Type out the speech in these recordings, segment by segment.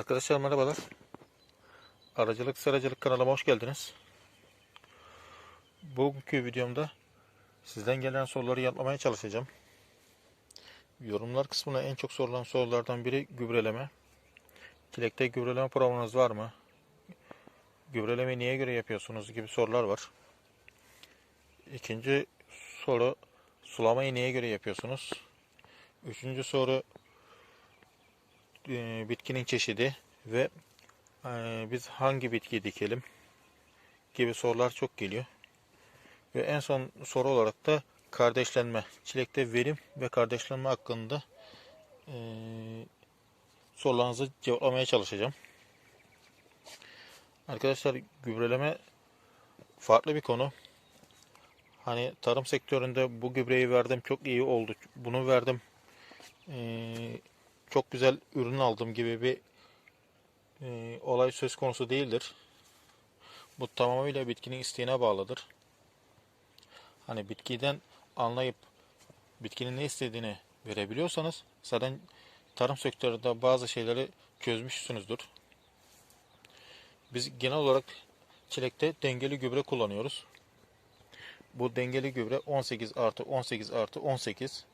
Arkadaşlar merhabalar. Aracılık Seracılık kanalıma hoş geldiniz. Bugünkü videomda sizden gelen soruları yanıtlamaya çalışacağım. Yorumlar kısmına en çok sorulan sorulardan biri gübreleme. Çilekte gübreleme programınız var mı? Gübreleme niye göre yapıyorsunuz gibi sorular var. İkinci soru sulamayı niye göre yapıyorsunuz? Üçüncü soru e, bitkinin çeşidi ve e, biz hangi bitki dikelim gibi sorular çok geliyor. Ve en son soru olarak da kardeşlenme, çilekte verim ve kardeşlenme hakkında e, sorularınızı cevaplamaya çalışacağım. Arkadaşlar gübreleme farklı bir konu. Hani tarım sektöründe bu gübreyi verdim çok iyi oldu. Bunu verdim. Ee, çok güzel ürün aldım gibi bir e, olay söz konusu değildir. Bu tamamıyla bitkinin isteğine bağlıdır. Hani bitkiden anlayıp bitkinin ne istediğini verebiliyorsanız zaten tarım sektöründe bazı şeyleri çözmüşsünüzdür. Biz genel olarak çilekte dengeli gübre kullanıyoruz. Bu dengeli gübre 18 artı 18 artı 18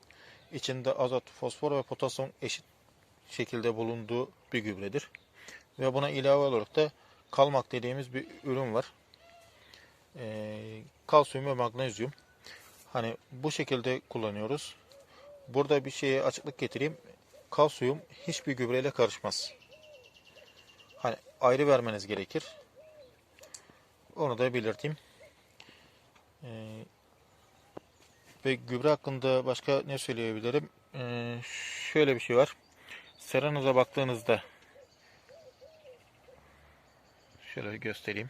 içinde azot, fosfor ve potasyum eşit şekilde bulunduğu bir gübredir. Ve buna ilave olarak da kalmak dediğimiz bir ürün var. Ee, kalsiyum ve magnezyum. Hani bu şekilde kullanıyoruz. Burada bir şeye açıklık getireyim. Kalsiyum hiçbir gübreyle karışmaz. Hani ayrı vermeniz gerekir. Onu da belirteyim. Ee, ve gübre hakkında başka ne söyleyebilirim? Ee, şöyle bir şey var. Seranıza baktığınızda şöyle göstereyim.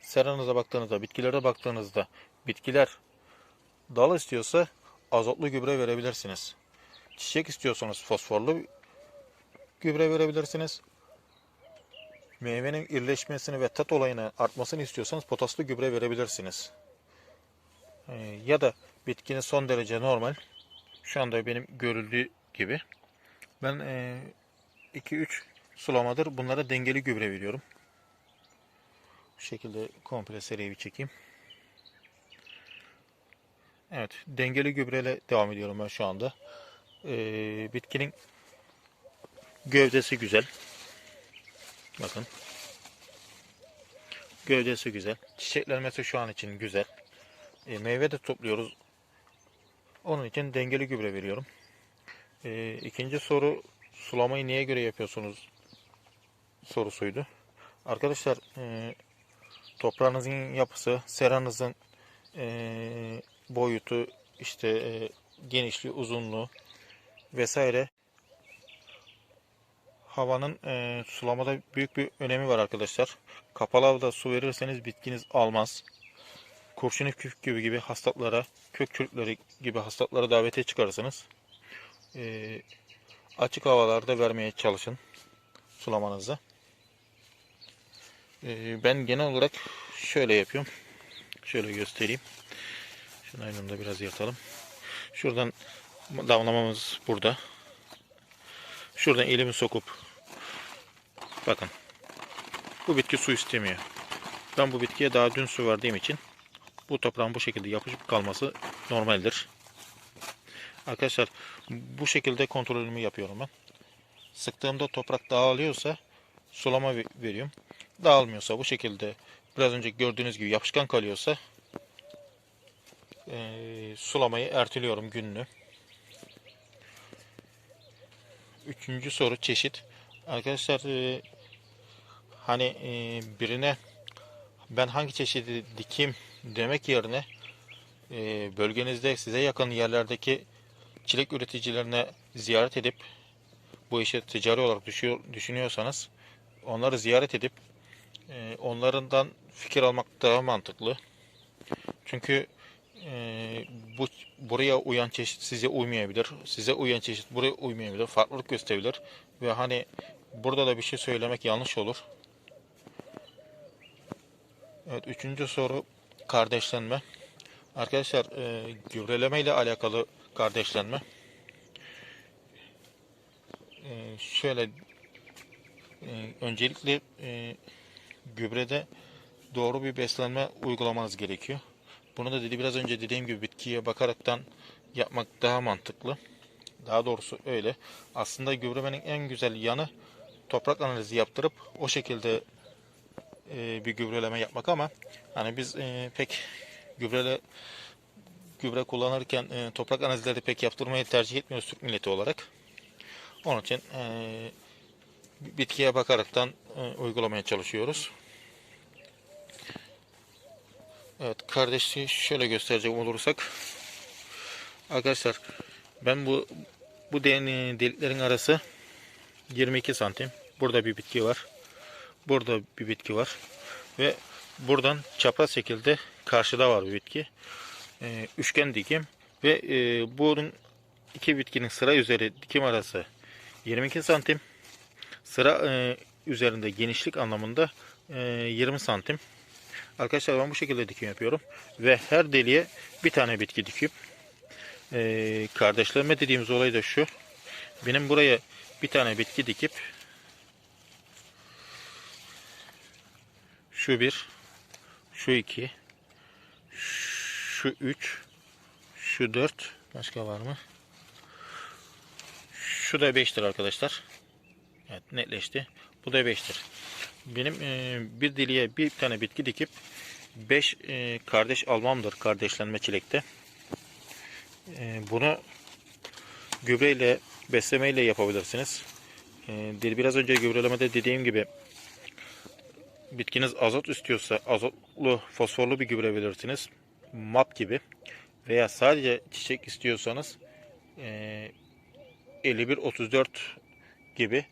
Seranıza baktığınızda, bitkilere baktığınızda bitkiler dal istiyorsa azotlu gübre verebilirsiniz. Çiçek istiyorsanız fosforlu gübre verebilirsiniz. Meyvenin irileşmesini ve tat olayını artmasını istiyorsanız potaslı gübre verebilirsiniz. Ee, ya da bitkinin son derece normal. Şu anda benim görüldüğü gibi. Ben 2-3 sulamadır bunlara dengeli gübre veriyorum. Bu şekilde komple seriyi bir çekeyim. Evet, dengeli gübreyle devam ediyorum ben şu anda. Ee, bitkinin gövdesi güzel. Bakın. Gövdesi güzel. Çiçeklenmesi şu an için güzel. E, meyve de topluyoruz. Onun için dengeli gübre veriyorum. E, ikinci soru sulamayı niye göre yapıyorsunuz sorusuydu. Arkadaşlar e, toprağınızın yapısı, seranızın e, boyutu, işte e, genişliği, uzunluğu vesaire havanın e, sulamada büyük bir önemi var arkadaşlar. Kapalı havada su verirseniz bitkiniz almaz. Kurşun küf gibi gibi hastalıklara, kök çürükleri gibi hastalıklara davete çıkarırsınız. E, açık havalarda vermeye çalışın sulamanızı. E, ben genel olarak şöyle yapıyorum. Şöyle göstereyim. Şunu aynı biraz yırtalım. Şuradan damlamamız burada. Şuradan elimi sokup bakın bu bitki su istemiyor. Ben bu bitkiye daha dün su verdiğim için bu toprağın bu şekilde yapışıp kalması normaldir. Arkadaşlar bu şekilde kontrolümü yapıyorum ben. Sıktığımda toprak dağılıyorsa sulama veriyorum. Dağılmıyorsa bu şekilde biraz önce gördüğünüz gibi yapışkan kalıyorsa e, sulamayı erteliyorum gününü. Üçüncü soru çeşit. Arkadaşlar e, hani e, birine ben hangi çeşidi dikeyim demek yerine e, bölgenizde size yakın yerlerdeki çilek üreticilerine ziyaret edip bu işi ticari olarak düşüyor, düşünüyorsanız onları ziyaret edip e, onlarından fikir almak daha mantıklı. Çünkü e, bu buraya uyan çeşit size uymayabilir. Size uyan çeşit buraya uymayabilir. Farklılık gösterebilir. Ve hani burada da bir şey söylemek yanlış olur. Evet, üçüncü soru kardeşlenme. Arkadaşlar e, gübreleme ile alakalı kardeşlenme. E, şöyle e, öncelikle e, gübrede doğru bir beslenme uygulamanız gerekiyor. Bunu da dedi biraz önce dediğim gibi bitkiye bakaraktan yapmak daha mantıklı. Daha doğrusu öyle. Aslında gübremenin en güzel yanı toprak analizi yaptırıp o şekilde e, bir gübreleme yapmak ama hani biz e, pek gübrele gübre kullanırken e, toprak analizleri pek yaptırmayı tercih etmiyoruz Türk milleti olarak. Onun için e, bitkiye bakaraktan e, uygulamaya çalışıyoruz. Evet kardeşi şöyle gösterecek olursak arkadaşlar ben bu bu deliklerin arası 22 santim. Burada bir bitki var. Burada bir bitki var. Ve buradan çapraz şekilde karşıda var bir bitki. Ee, üçgen dikim ve e, bunun iki bitkinin sıra üzeri dikim arası 22 santim. Sıra e, üzerinde genişlik anlamında e, 20 santim. Arkadaşlar ben bu şekilde dikim yapıyorum. Ve her deliğe bir tane bitki dikip e, kardeşlenme dediğimiz olay da şu. Benim buraya bir tane bitki dikip şu bir, şu iki, şu üç, şu dört, başka var mı? Şu da beştir arkadaşlar. Evet netleşti. Bu da beştir. Benim e, bir diliye bir tane bitki dikip 5 kardeş almamdır kardeşlenme çilekte. E, bunu gübreyle beslemeyle yapabilirsiniz. E, biraz önce gübrelemede dediğim gibi bitkiniz azot istiyorsa azotlu fosforlu bir gübre verirsiniz. MAP gibi veya sadece çiçek istiyorsanız e, 51-34 gibi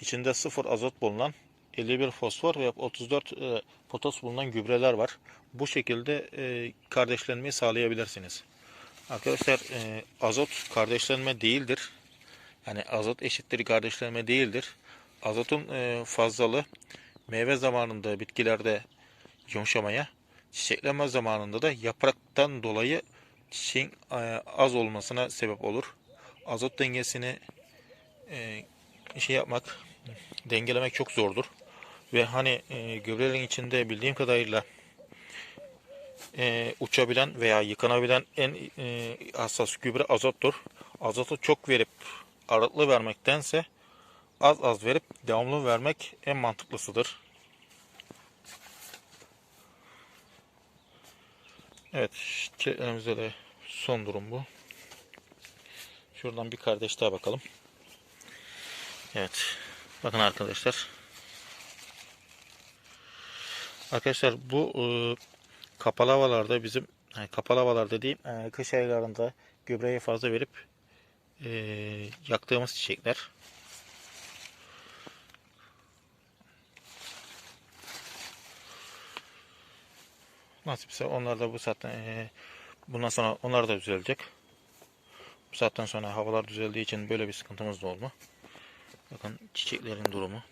içinde sıfır azot bulunan 51 fosfor ve 34 e, potas bulunan gübreler var. Bu şekilde e, kardeşlenmeyi sağlayabilirsiniz. Arkadaşlar e, azot kardeşlenme değildir. Yani azot eşittir kardeşlenme değildir. Azotun e, fazlalığı meyve zamanında bitkilerde yumuşamaya, çiçeklenme zamanında da yapraktan dolayı çiçeğin e, az olmasına sebep olur. Azot dengesini e, şey yapmak, dengelemek çok zordur. Ve hani e, gübrelerin içinde bildiğim kadarıyla uçabilen veya yıkanabilen en hassas gübre azottur. Azotu çok verip aralıklı vermektense az az verip devamlı vermek en mantıklısıdır. Evet, çiçeklerimizde de son durum bu. Şuradan bir kardeş daha bakalım. Evet, bakın arkadaşlar. Arkadaşlar bu e, kapalı havalarda bizim yani kapalı havalar dediğim e, kış aylarında gübreyi fazla verip e, yaktığımız çiçekler. Nasipse onlar da bu saatten e, bundan sonra onlar da düzelecek. Bu saatten sonra havalar düzeldiği için böyle bir sıkıntımız da olma. Bakın çiçeklerin durumu.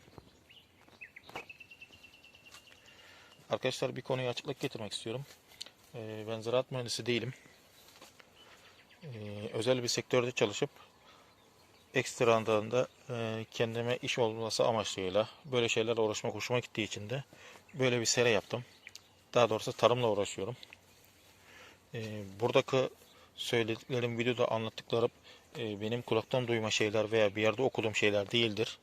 Arkadaşlar bir konuya açıklık getirmek istiyorum. Ee, ben ziraat mühendisi değilim. Ee, özel bir sektörde çalışıp ekstradan da e, kendime iş olması amaçlıyla böyle şeylerle uğraşmak hoşuma gittiği için de böyle bir sere yaptım. Daha doğrusu tarımla uğraşıyorum. Ee, buradaki söylediklerim, videoda anlattıklarım e, benim kulaktan duyma şeyler veya bir yerde okuduğum şeyler değildir.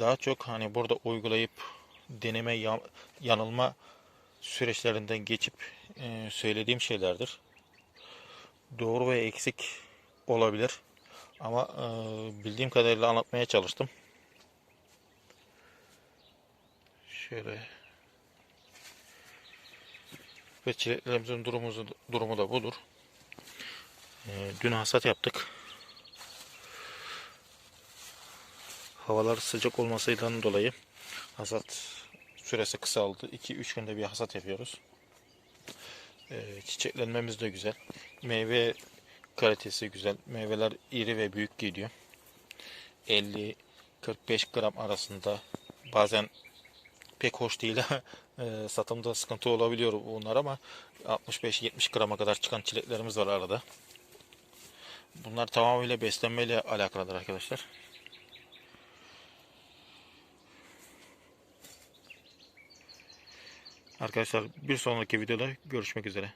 Daha çok hani burada uygulayıp deneme, ya- yanılma süreçlerinden geçip e, söylediğim şeylerdir. Doğru ve eksik olabilir. Ama e, bildiğim kadarıyla anlatmaya çalıştım. Şöyle ve çileklerimizin durumu, durumu da budur. E, dün hasat yaptık. Havalar sıcak olmasıyla dolayı hasat süresi kısaldı. 2-3 günde bir hasat yapıyoruz. Ee, çiçeklenmemiz de güzel. Meyve kalitesi güzel. Meyveler iri ve büyük geliyor. 50-45 gram arasında bazen pek hoş değil. E, satımda sıkıntı olabiliyor bunlar ama 65-70 grama kadar çıkan çileklerimiz var arada. Bunlar tamamıyla beslenmeyle alakalıdır arkadaşlar. Arkadaşlar bir sonraki videoda görüşmek üzere.